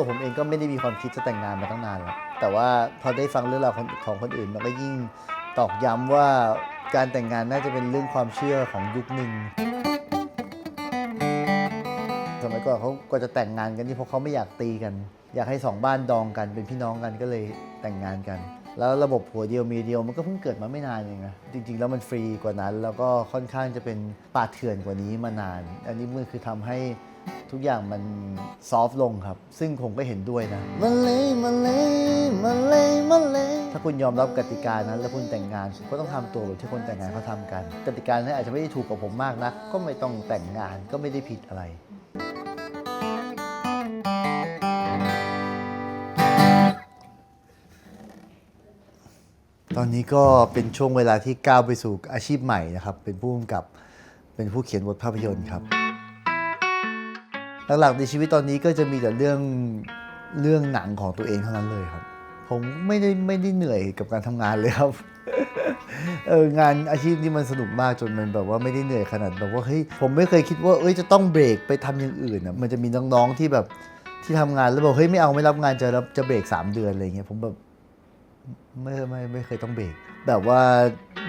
ตัวผมเองก็ไม่ได้มีความคิดจะแต่งงานมาตั้งนานแล้วแต่ว่าพอได้ฟังเรื่องราวของคนอื่น มันก็ยิ่งตอกย้ำว่าการแต่งงานน่าจะเป็นเรื่องความเชื่อของยุคหนึ่งสมัยก่อนเขาก็จะแต่งงานกันที่เพราะเขาไม่อยากตีกัน อยากให้สองบ้านดองกันเป็นพี่น้องกันก็เลยแต่งงานกัน แล้วระบบผัวเดียวเมียเดียวมันก็เพิ่งเกิดมาไม่นานเองนะจริง ๆ แล้วมันฟรีกว่านั้น แล้วก็ค่อนข้างจะเป็นป่าเถื่อนกว่านี้มานาน อันนี้มันคือทำให้ทุกอย่างมันซอฟต์ลงครับ ซึ่งผมก็เห็นด้วยนะมันเลยมันเลยมันเลยมันเลยถ้าคุณยอมรับกติกานั้น แล้วคุณแต่งงานคุณก็ต้องทำตัวแบบที่คนแต่งงานเขาทำกัน กติกานั้นอาจจะไม่ได้ถูกกับผมมากนะก็ไม่ต้องแต่งงานก็ไม่ได้ผิดอะไร ตอนนี้ก็เป็นช่วงเวลาที่ก้าวไปสู่อาชีพใหม่นะครับ เป็นผู้กำกับ เป็นผู้เขียนบทภาพยนตร์ครับ หลักๆในชีวิตตอนนี้ก็จะมีแต่เรื่องเรื่องหนังของตัวเองเท่านั้นเลยครับ ผมไม่ได้ไม่ได้เหนื่อยกับการทำงานเลยครับ เอองานอาชีพนี้มันสนุกมากจนมันแบบว่าไม่ได้เหนื่อยขนาดแบบว่าเฮ้ยผมไม่เคยคิดว่าเอ้ยจะต้องเบรกไปทำอย่างอื่นอะมันจะมีน้องๆที่แบบที่ทำงานแล้วบอกเฮ้ยไม่เอาไม่รับงานจะรับจะเบรกสามเดือนอะไรเงี้ยผมแบบ ไม่ไม่ไม่เคยต้องเบรกแบบว่า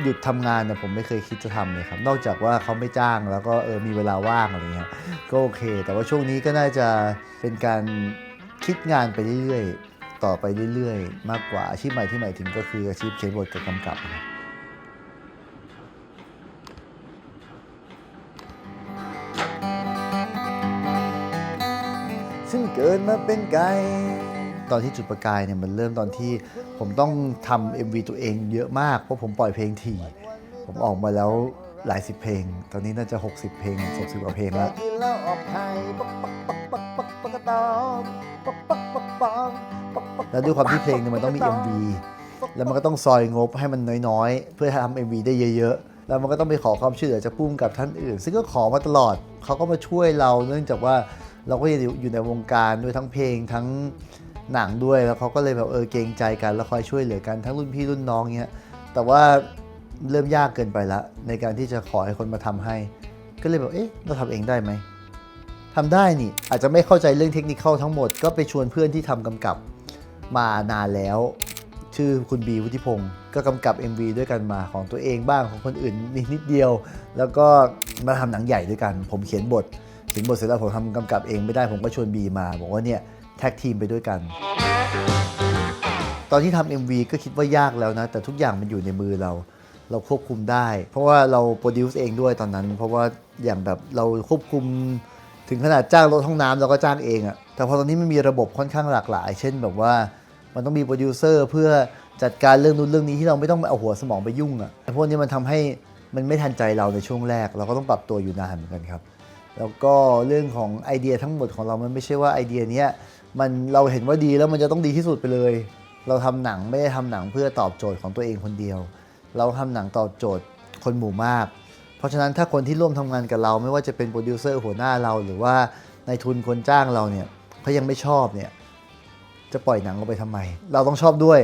หยุดทำงานเนี่ยผมไม่เคยคิดจะทำเลยครับ นอกจากว่าเขาไม่จ้างแล้วก็เออมีเวลาว่างอะไรเงี้ยก็โอเค แต่ว่าช่วงนี้ก็น่าจะเป็นการคิดงานไปเรื่อยๆ ต่อไปเรื่อยๆ มากกว่าอาชีพใหม่ที่หมายถึงก็คืออาชีพเขียนบทกับกำกับครับซึ่งเกิดมาเป็นไก่ ตอนที่จุดประกายเนี่ยมันเริ่มตอนที่ผมต้องทำ MV ตัวเองเยอะมาก เพราะผมปล่อยเพลงถี่ ผมออกมาแล้วหลายสิบเพลง ตอนนี้น่าจะ 60 เพลง60กว่าเพลงแล้วแล้วด้วยความที่เพลงเนี่ยมันต้องมี MV แล้วมันก็ต้องซอยงบให้มันน้อยๆ เพื่อทำ MV ได้เยอะๆ แล้วมันก็ต้องไปขอความช่วยเหลือจากผู้กำกับท่านอื่น ซึ่งก็ขอมาตลอด เขาก็มาช่วยเรา เนื่องจากว่าเราก็อยู่ในวงการด้วยทั้งเพลงทั้ง หนังด้วยแล้วเขาก็เลยแบบเออเกรงใจกันแล้วคอยช่วยเหลือกันทั้งรุ่นพี่รุ่นน้องเงี้ยแต่ว่าเริ่มยากเกินไปละในการที่จะขอให้คนมาทำให้ ก็เลยแบบเอ๊ะเราทำเองได้ไหมทำได้นี่ อาจจะไม่เข้าใจเรื่องเทคนิคทั้งหมด ก็ไปชวนเพื่อนที่ทำกำกับมานานแล้ว ชื่อคุณบีวุฒิพงศ์ก็กำกับ MV ด้วยกันมาของตัวเองบ้างของคนอื่นนิดนิดเดียว แล้วก็มาทำหนังใหญ่ด้วยกัน ผมเขียนบทเขียนบทเสร็จแล้วผมทำกำกับเองไม่ได้ผมก็ชวนบีมา บอกว่าเนี่ย แท็กทีมไปด้วยกัน ตอนที่ทำ MV ก็คิดว่ายากแล้วนะ แต่ทุกอย่างมันอยู่ในมือเรา เราควบคุมได้ เพราะว่าเราโปรดิวซ์เองด้วยตอนนั้น เพราะว่าอย่างแบบเราควบคุมถึงขนาดจ้างรถห้องน้ำเราก็จ้างเองอะแต่พอตอนนี้มันมีระบบค่อนข้างหลากหลาย เช่นแบบว่ามันต้องมีโปรดิวเซอร์เพื่อจัดการเรื่องนู้นเรื่องนี้ที่เราไม่ต้องเอาหัวสมองไปยุ่งอะไอ้พวกนี้มันทำให้มันไม่ทันใจเราในช่วงแรก เราก็ต้องปรับตัวอยู่นานเหมือนกันครับ แล้วก็เรื่องของไอเดียทั้งหมดของเรามันไม่ใช่ว่าไอเดียเนี้ย มันเราเห็นว่าดีแล้วมันจะต้องดีที่สุดไปเลย เราทำหนังไม่ได้ทำหนังเพื่อตอบโจทย์ของตัวเองคนเดียว เราทำหนังตอบโจทย์คนหมู่มาก เพราะฉะนั้นถ้าคนที่ร่วมทำงานกับเรา ไม่ว่าจะเป็นโปรดิวเซอร์หัวหน้าเราหรือว่านายทุนคนจ้างเราเนี่ยเขายังไม่ชอบเนี่ยจะปล่อยหนังออกไปทำไม เราต้องชอบด้วย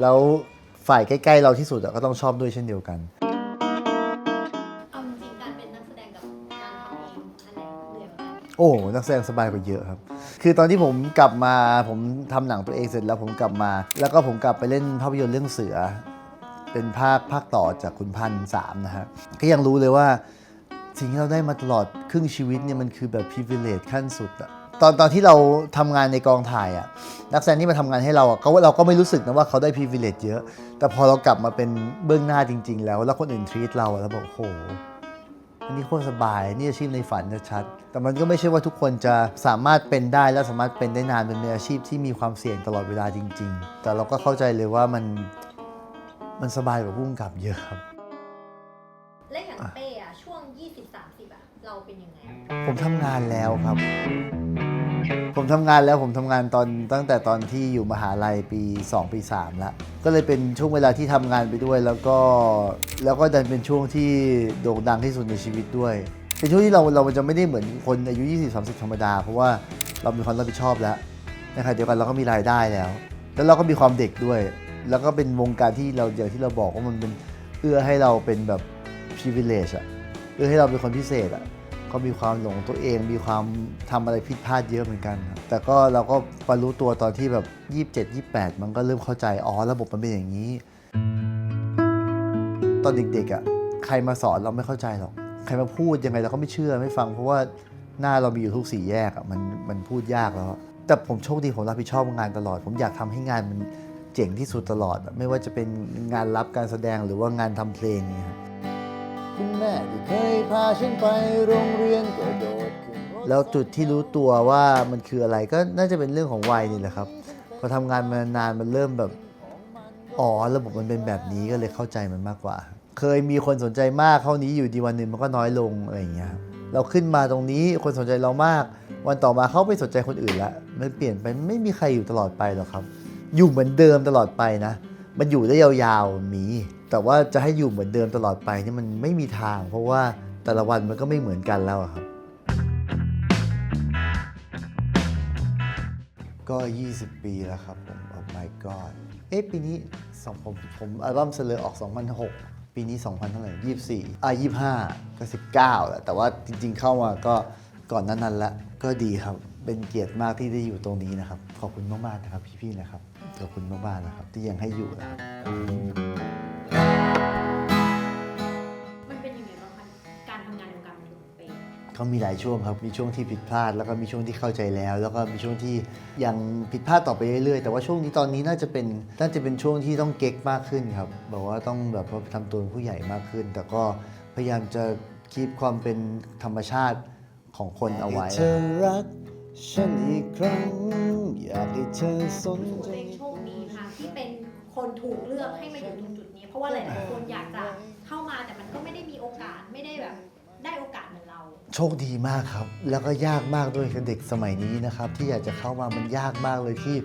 แล้วฝ่ายใกล้ๆเราที่สุดอะก็ต้องชอบด้วยเช่นเดียวกันเอาจริงๆการเป็นนักแสดงกับการทำเองอันไหนเหนื่อยกว่ากันโอ้ นักแสดงสบายกว่าเยอะครับ คือตอนที่ผมกลับมาผมทำหนังตัวเองเสร็จแล้วผมกลับมา แล้วก็ผมกลับไปเล่นภาพยนตร์เรื่องเสือ เป็นภาคภาคต่อจากคุณพันสามนะฮะก็ยังรู้เลยว่าสิ่งที่เราได้มาตลอดครึ่งชีวิตเนี่ยมันคือแบบ privilege ขั้นสุดอะตอนตอนที่เราทำงานในกองถ่ายอะนักแสดงที่มาทำงานให้เราอะเขาเราก็ไม่รู้สึกนะว่าเขาได้ privilege เยอะ แต่พอเรากลับมาเป็นเบื้องหน้าจริง ๆ แล้ว แล้วคนอื่น treat เราอะแล้วบอกโอ้โห อันนี้โคตรสบายนี่อาชีพในฝันชัดๆแต่มันก็ไม่ใช่ว่าทุกคนจะสามารถเป็นได้และสามารถเป็นได้นานเป็นมืออาชีพที่มีความเสี่ยงตลอดเวลาจริง ๆ แต่เราก็เข้าใจเลยว่ามันมันสบายกว่าพุ่งกับเยอะครับและอย่างเป้อะช่วง 20-30อะเราเป็นยังไงอะผมทำงานแล้วครับ ผมทำงานแล้วผมทำงานตอนตั้งแต่ตอนที่อยู่มหาลัยปี 2 ปี3แล้วก็เลยเป็นช่วงเวลาที่ทำงานไปด้วย แล้วก็แล้วก็ดันเป็นช่วงที่โด่งดังที่สุดในชีวิตด้วยเป็นช่วงที่เราเราจะไม่ได้เหมือนคนอายุ 20-30 ธรรมดา เพราะว่าเรามีความรับผิดชอบแล้วนะครับเดียวกันเราก็มีรายได้แล้ว แล้วเราก็มีความเด็กด้วย แล้วก็เป็นวงการที่เราอย่างที่เราบอกว่ามันเป็นเอื้อให้เราเป็นแบบ privilege อะเอื้อให้เราเป็นคนพิเศษอะ ก็มีความหลงตัวเอง มีความทำอะไรผิดพลาดเยอะเหมือนกันครับแต่ก็เราก็มารู้ตัวตอนที่แบบ 27 28 มันก็เริ่มเข้าใจ อ๋อ ระบบมันเป็นอย่างนี้ ตอนเด็กๆอะใครมาสอนเราไม่เข้าใจหรอก ใครมาพูดยังไงเราก็ไม่เชื่อไม่ฟัง เพราะว่าหน้าเรามีอยู่ทุกสี่แยกอะมันมันพูดยากแล้ว แต่ผมโชคดีผมรับผิดชอบงานตลอด ผมอยากทำให้งานมันเจ๋งที่สุดตลอด ไม่ว่าจะเป็นงานรับการแสดงหรือว่างานทำเพลงเนี่ย คุณแม่ที่เคยพาฉันไปโรงเรียนกระโดดขึ้นรถแล้วจุดที่รู้ตัวว่ามันคืออะไรก็น่าจะเป็นเรื่องของวัยนี่แหละครับพอทำงานมานานมันเริ่มแบบอ๋อระบบมันเป็นแบบนี้ก็เลยเข้าใจมันมากกว่า เคยมีคนสนใจมากเท่านี้อยู่ดีวันหนึ่งมันก็น้อยลงอะไรอย่างเงี้ยเราขึ้นมาตรงนี้คนสนใจเรามาก วันต่อมาเขาไปสนใจคนอื่นละมันเปลี่ยนไปไม่มีใครอยู่ตลอดไปหรอกครับ อยู่เหมือนเดิมตลอดไปนะ มันอยู่ได้ยาวๆมี แต่ว่าจะให้อยู่เหมือนเดิมตลอดไปนี่มันไม่มีทาง เพราะว่าแต่ละวันมันก็ไม่เหมือนกันแล้วครับ ก็ 20 ปีแล้วครับผม oh my god เอ๊ะปีนี้สองผมผมอัลบั้มเสลอออก 2006 ปีนี้ 2000 เท่าไหร่ 24 อะ 25 ก็ 19แหละแต่ว่าจริงๆเข้ามาก็ก่อนนั้นนั้นละก็ดีครับ เป็นเกียรติมากที่ได้อยู่ตรงนี้นะครับ ขอบคุณมากๆนะครับพี่ๆนะครับ ขอบคุณมากๆนะครับ ที่ยังให้อยู่นะครับ ก็มีหลายช่วงครับ มีช่วงที่ผิดพลาด แล้วก็มีช่วงที่เข้าใจแล้ว แล้วก็มีช่วงที่ยังผิดพลาดต่อไปเรื่อยๆ แต่ว่าช่วงนี้ตอนนี้น่าจะเป็นน่าจะเป็นช่วงที่ต้องเก๊กมากขึ้นครับแบบว่าต้องแบบว่าทำตัวเป็นผู้ใหญ่มากขึ้น แต่ก็พยายามจะคีบความเป็นธรรมชาติของคนเอาไว้ เธอรักฉันอีกครั้ง อยากให้เธอสนถือใจ ตัวเองโชคดีค่ะที่เป็นคนถูกเลือกให้มาอยู่ตรงจุดนี้ เพราะว่าหลายๆคนอยากจะเข้ามาแต่มันก็ไม่ได้มีโอกาสไม่ได้แบบได้โอกาสเหมือนเรา โชคดีมากครับ แล้วก็ยากมากด้วยกับเด็กสมัยนี้นะครับ ที่อยากจะเข้ามามันยากมากเลยที่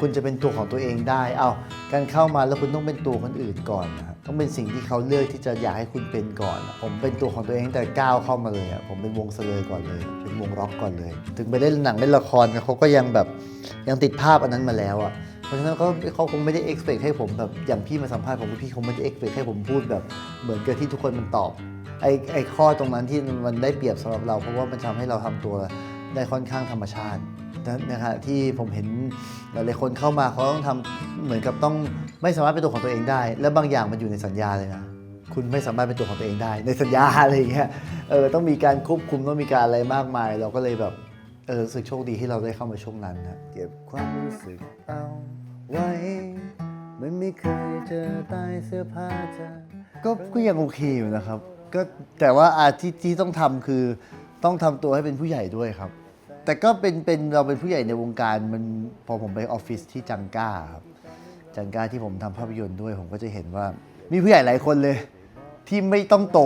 คุณจะเป็นตัวของตัวเองได้ เอาการเข้ามาแล้วคุณต้องเป็นตัวคนอื่นก่อนนะต้องเป็นสิ่งที่เขาเลือกที่จะอยากให้คุณเป็นก่อน ผมเป็นตัวของตัวเองตั้งแต่ก้าวเข้ามาเลยอะผมเป็นวงเสลอก่อนเลย เป็นวงร็อกก่อนเลย ถึงไปเล่นหนังเล่นละครเขาก็ยังแบบยังติดภาพอันนั้นมาแล้วอะเพราะฉะนั้นเขาเขาคงไม่ได้ expect ให้ผมแบบอย่างพี่มาสัมภาษณ์ผมพี่คงไม่ได้ expect ให้ผมพูดแบบ เหมือนกับที่ทุกคนมันตอบ ไอ้ไอ้ข้อตรงนั้นที่มันได้เปรียบสำหรับเรา เพราะว่ามันทำให้เราทำตัวได้ค่อนข้างธรรมชาตินะฮะที่ผมเห็นหลายๆคนเข้ามาเขาต้องทำเหมือนกับต้องไม่สามารถเป็นตัวของตัวเองได้ และบางอย่างมันอยู่ในสัญญาเลยนะคุณไม่สามารถเป็นตัวของตัวเองได้ ในสัญญาอะไรอย่างเงี้ยเออต้องมีการควบคุมต้องมีการอะไรมากมาย เราก็เลยแบบเออรู้สึกโชคดีที่เราได้เข้ามาช่วงนั้นนะเก็บความรู้สึกเอาไว้มันไม่เคยเจอใต้เสื้อผ้าเธอก็ก็ยังโอเคอยู่นะครับ ก็แต่ว่าอาที่ที่ต้องทำคือต้องทำตัวให้เป็นผู้ใหญ่ด้วยครับ แต่ก็เป็นเป็นเราเป็นผู้ใหญ่ในวงการมันพอผมไปออฟฟิศที่จังก้าครับจังก้าที่ผมทำภาพยนตร์ด้วย ผมก็จะเห็นว่ามีผู้ใหญ่หลายคนเลย ที่ไม่ต้องโต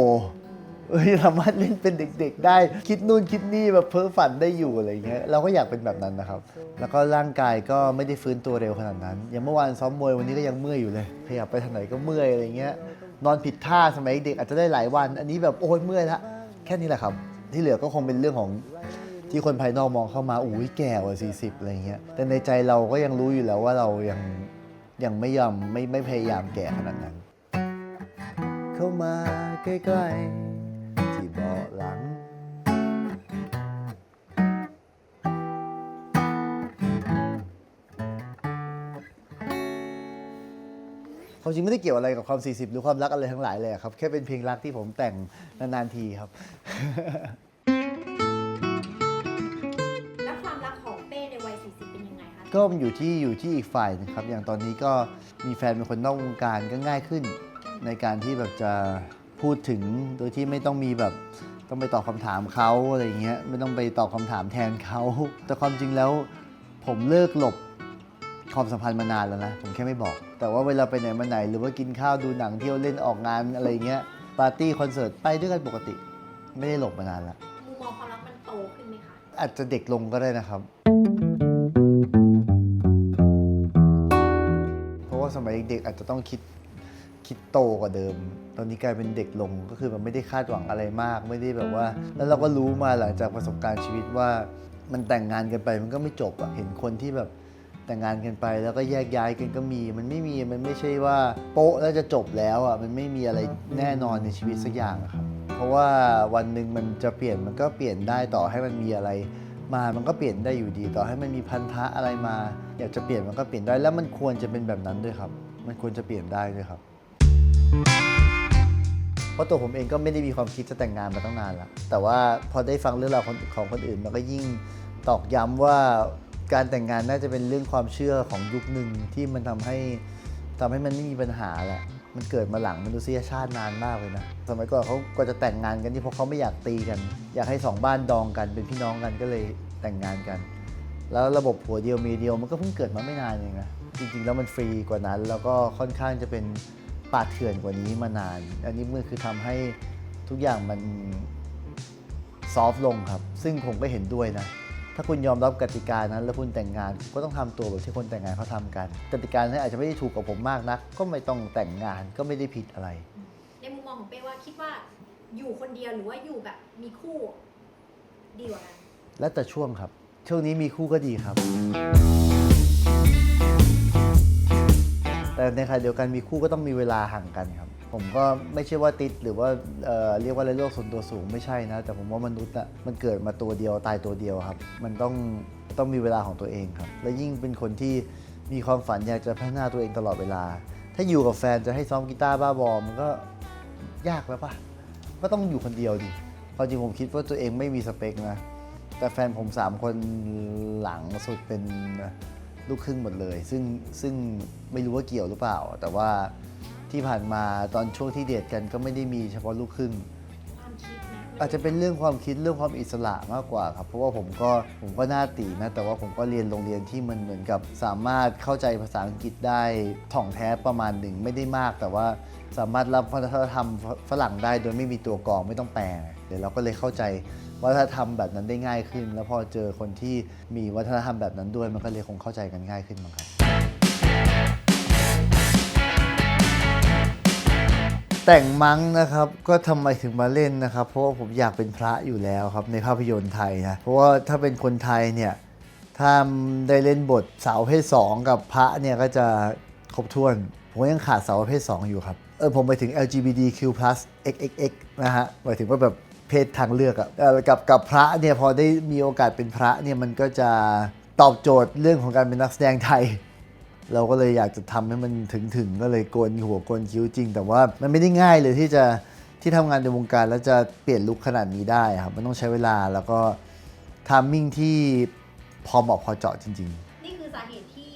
เอ้ยสามารถเล่นเป็นเด็ก ๆ ได้ คิดนู่นคิดนี่แบบเพ้อฝันได้อยู่อะไรอย่างเงี้ยเราก็อยากเป็นแบบนั้นนะครับ แล้วก็ร่างกายก็ไม่ได้ฟื้นตัวเร็วขนาดนั้นอย่างเมื่อวานซ้อมมวยวันนี้ก็ยังเมื่อยอยู่เลยขยับไปทางไหนก็เมื่อยอะไรเงี้ย นอนผิดท่าสมัยเด็กอาจจะได้หลายวัน อันนี้แบบโอ้ยเมื่อยละแค่นี้แหละครับ ที่เหลือก็คงเป็นเรื่องของที่คนภายนอกมองเข้ามาอุ้ยแก่กว่า40อะไรเงี้ยแต่ในใจเราก็ยังรู้อยู่แล้วว่าเรายังยังไม่ยอมไม่ไม่พยายามแก่ขนาดนั้น เข้ามาใกล้ๆที่เบาะหลัง ความจริงไม่ได้เกี่ยวอะไรกับความ 40 หรือความรักอะไรทั้งหลายเลยอะครับ แค่เป็นเพลงรักที่ผมแต่งนานๆทีครับ แล้วความรักของเป้ในวัย 40 เป็นยังไงคะก็อยู่ที่อยู่ที่อีกฝ่ายนะครับ อย่างตอนนี้ก็มีแฟนเป็นคนนอกวงการก็ง่ายขึ้น ในการที่แบบจะพูดถึงโดยที่ไม่ต้องมีแบบต้องไปตอบคำถามเขาอะไรอย่างเงี้ยไม่ต้องไปตอบคำถามแทนเขาแต่ความจริงแล้ว ผมเลิกหลบ ความสัมพันธ์มานานแล้วนะ ผมแค่ไม่บอก แต่ว่าเวลาไปไหนมาไหน หรือว่ากินข้าวดูหนังเที่ยวเล่นออกงานอะไรอย่างเงี้ยปาร์ตี้คอนเสิร์ตไปด้วยกันปกติ ไม่ได้หลบมานานแล้วมุมมองความรักมันโตขึ้นไหมคะ อาจจะเด็กลงก็ได้นะครับ เพราะว่าสมัยเด็กๆอาจจะต้องคิดคิดโตกว่าเดิม ตอนนี้กลายเป็นเด็กลงก็คือมันไม่ได้คาดหวังอะไรมาก ไม่ได้แบบว่า แล้วเราก็รู้มาหลังจากประสบการณ์ชีวิตว่า มันแต่งงานกันไปมันก็ไม่จบอะเห็นคนที่แบบ แต่งงานกันไปแล้วก็แยกย้ายกันก็มี มันไม่มีมันไม่ใช่ว่าโป๊ะแล้วจะจบแล้วอะมันไม่มีอะไรแน่นอนในชีวิตสักอย่างอะครับ เพราะว่าวันหนึ่งมันจะเปลี่ยนมันก็เปลี่ยนได้ต่อให้มันมีอะไร มามันก็เปลี่ยนได้อยู่ดีต่อให้มันมีพันธะอะไรมา อยากจะเปลี่ยนมันก็เปลี่ยนได้แล้วมันควรจะเป็นแบบนั้นด้วยครับ มันควรจะเปลี่ยนได้ด้วยครับ เพราะตัวผมเองก็ไม่ได้มีความคิดจะแต่งงานมาตั้งนานแล้วแต่ว่าพอได้ฟังเรื่องราวของของคนอื่นมันก็ยิ่งตอกย้ำว่า การแต่งงานน่าจะเป็นเรื่องความเชื่อของยุคหนึ่งที่มันทำให้ทำให้มันไม่มีปัญหาแหละมันเกิดมาหลังมนุษยชาตินานมากเลยนะ สมัยก่อนเขาก็จะแต่งงานกันที่เพราะเขาไม่อยากตีกัน อยากให้สองบ้านดองกันเป็นพี่น้องกันก็เลยแต่งงานกัน แล้วระบบผัวเดียวเมียเดียวมันก็เพิ่งเกิดมาไม่นานเองนะจริงๆแล้วมันฟรีกว่านั้น แล้วก็ค่อนข้างจะเป็นป่าเถื่อนกว่านี้มานาน อันนี้มันคือทำให้ทุกอย่างมันซอฟต์ลงครับ ซึ่งผมก็เห็นด้วยนะ ถ้าคุณยอมรับกติกานั้น แล้วคุณแต่งงานก็ต้องทำตัวแบบที่คนแต่งงานเขาทำกัน กติกานั้นอาจจะไม่ได้ถูกกับผมมากนัก ก็ไม่ต้องแต่งงานก็ไม่ได้ผิดอะไร ในมุมมองของเป้ว่าคิดว่าอยู่คนเดียวหรือว่าอยู่แบบมีคู่ ดีกว่ากันแล้วแต่ช่วงครับ ช่วงนี้มีคู่ก็ดีครับ แต่ในขณะเดียวกันมีคู่ก็ต้องมีเวลาห่างกันครับ ผมก็ไม่ใช่ว่าติดหรือว่าเเรียกว่าอะไรโลกส่วนตัวสูงไม่ใช่นะ แต่ผมว่ามนุษย์อะมันเกิดมาตัวเดียวตายตัวเดียวครับ มันต้องต้องมีเวลาของตัวเองครับ และยิ่งเป็นคนที่มีความฝันอยากจะพัฒนาตัวเองตลอดเวลา ถ้าอยู่กับแฟนจะให้ซ้อมกีตาร์บ้าบอมันก็ยากแล้วปะก็ต้องอยู่คนเดียวดิความจริงผมคิดว่าตัวเองไม่มีสเปคนะ แต่แฟนผม 3 คนหลังสุดเป็นลูกครึ่งหมดเลย ซึ่งซึ่งไม่รู้ว่าเกี่ยวหรือเปล่า แต่ว่า ที่ผ่านมาตอนช่วงที่เดทกันก็ไม่ได้มีเฉพาะลูกครึ่ง ความคิดนะอาจจะเป็นเรื่องความคิดเรื่องความอิสระมากกว่าครับ เพราะว่าผมก็ผมก็หน้าตีนะ แต่ว่าผมก็เรียนโรงเรียนที่มันเหมือนกับสามารถเข้าใจภาษาอังกฤษได้ถ่องแท้ประมาณหนึ่งไม่ได้มาก แต่ว่าสามารถรับวัฒนธรรมฝรั่งได้โดยไม่มีตัวกรองไม่ต้องแปลเดี๋ยวเราก็เลยเข้าใจวัฒนธรรมแบบนั้นได้ง่ายขึ้น แล้วพอเจอคนที่มีวัฒนธรรมแบบนั้นด้วยมันก็เลยคงเข้าใจกันง่ายขึ้นมั้งครับ แต่งมั้งนะครับ ก็ทำไมถึงมาเล่นนะครับ เพราะว่าผมอยากเป็นพระอยู่แล้วครับในภาพยนตร์ไทยนะ เพราะว่าถ้าเป็นคนไทยเนี่ย ถ้าได้เล่นบทสาวประเพศ2กับพระเนี่ยก็จะครบถ้วน ผมยังขาดสาวประเภท2อยู่ครับ เออผมไปถึง LGBTQ+ XXX นะฮะหมายถึงว่าแบบเพศทางเลือกอะกับกับพระเนี่ยพอได้มีโอกาสเป็นพระเนี่ยมันก็จะตอบโจทย์เรื่องของการเป็นนักแสดงไทย เราก็เลยอยากจะทำให้มันถึงถึงๆก็เลยโกนหัวโกนคิ้วจริง แต่ว่ามันไม่ได้ง่ายเลยที่จะที่ทำงานในวงการแล้วจะเปลี่ยนลุคขนาดนี้ได้ครับมันต้องใช้เวลาแล้วก็ทามมิ่งที่พอเหมาะพอเจาะจริง ๆ นี่คือสาเหตุที่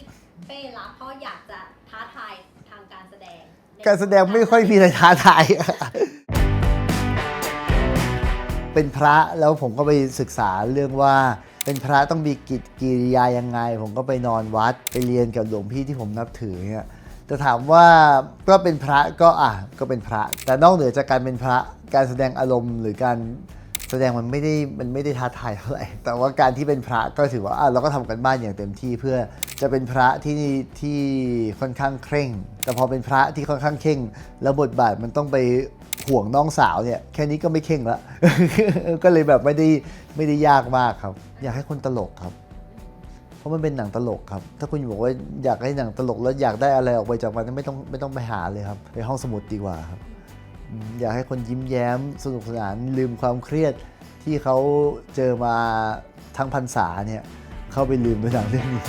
เป้รับเพราะอยากจะท้าทายทางการแสดง การแสดงไม่ค่อยมีอะไรท้าทายเป็นพระแล้วผมก็ไปศึกษาเรื่องว่า เป็นพระต้องมีกิจกิริยายังไง ผมก็ไปนอนวัดไปเรียนกับหลวงพี่ที่ผมนับถือเนี่ยจะถามว่าก็เป็นพระก็อะก็เป็นพระ แต่นอกเหนือจากการเป็นพระการแสดงอารมณ์หรือการแสดงมันไม่ได้มันไม่ได้ท้าทายเท่าไหร่แต่ว่าการที่เป็นพระก็ถือว่าอะเราก็ทำกันบ้านอย่างเต็มที่เพื่อจะเป็นพระที่ที่ค่อนข้างเคร่ง แต่พอเป็นพระที่ค่อนข้างเข่ง แล้วบทบาทมันต้องไป ห่วงน้องสาวเนี่ยแค่นี้ก็ไม่เข่งละ ก็เลยแบบไม่ได้ไม่ได้ยากมากครับ อยากให้คนตลกครับ เพราะมันเป็นหนังตลกครับ ถ้าคุณบอกว่าอยากให้หนังตลกแล้วอยากได้อะไรออกไปจากมันไม่ต้องไม่ต้องไปหาเลยครับ ไปห้องสมุดดีกว่าครับ อยากให้คนยิ้มแย้ม สนุกสนานลืมความเครียดที่เขาเจอมาทั้งพรรษาเนี่ยเข้าไปลืมด้วยหนังเรื่องนี้